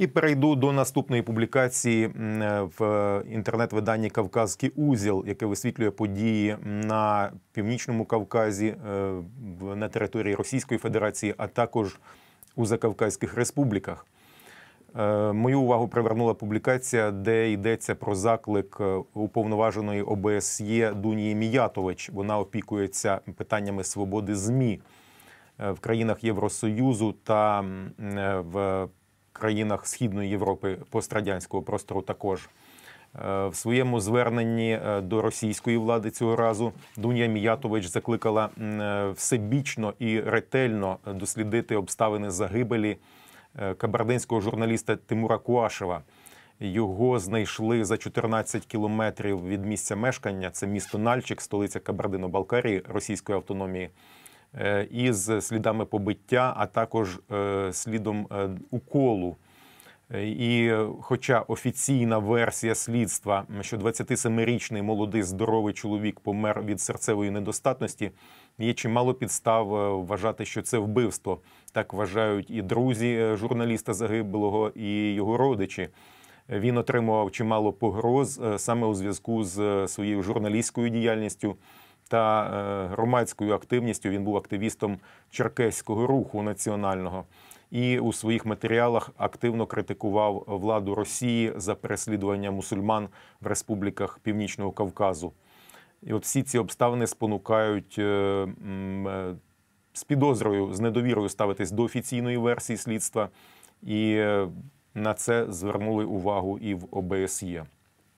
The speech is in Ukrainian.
І перейду до наступної публікації в інтернет-виданні Кавказький узіл, яке висвітлює події на північному Кавказі, е, на території Російської Федерації, а також у Закавказьких республіках. Е, Мою увагу привернула публікація, де йдеться про заклик е, уповноваженої ОБСЄ Дунії Міятович. Вона опікується питаннями свободи ЗМІ в країнах Євросоюзу та в країнах Східної Європи пострадянського простору також. Е, В своєму зверненні е, до російської влади цього разу Дунія Міятович закликала е, всебічно і ретельно дослідити обставини загибелі кабардинського журналіста Тимура Куашева. Його знайшли за 14 кілометрів від місця мешкання. Це місто Нальчик, столиця Кабардино-Балкарії Російської автономії, із слідами побиття, а також е, слідом е, уколу. Е, І е, хоча офіційна версія слідства, що 27-річний молодий здоровий чоловік помер від серцевої недостатності, є чимало підстав е, вважати, що це вбивство. Так вважають і друзі е, журналіста загиблого, і його родичі. Е, Він отримував чимало погроз е, саме у зв'язку з е, своєю журналістською діяльністю та е, громадською активністю. Він був активістом черкеського руху національного і у своїх матеріалах активно критикував владу Росії за переслідування мусульман в республіках Північного Кавказу. І от всі ці обставини спонукають е, е, з підозрою, з недовірою ставитись до офіційної версії слідства, і на це звернули увагу і в ОБСЄ.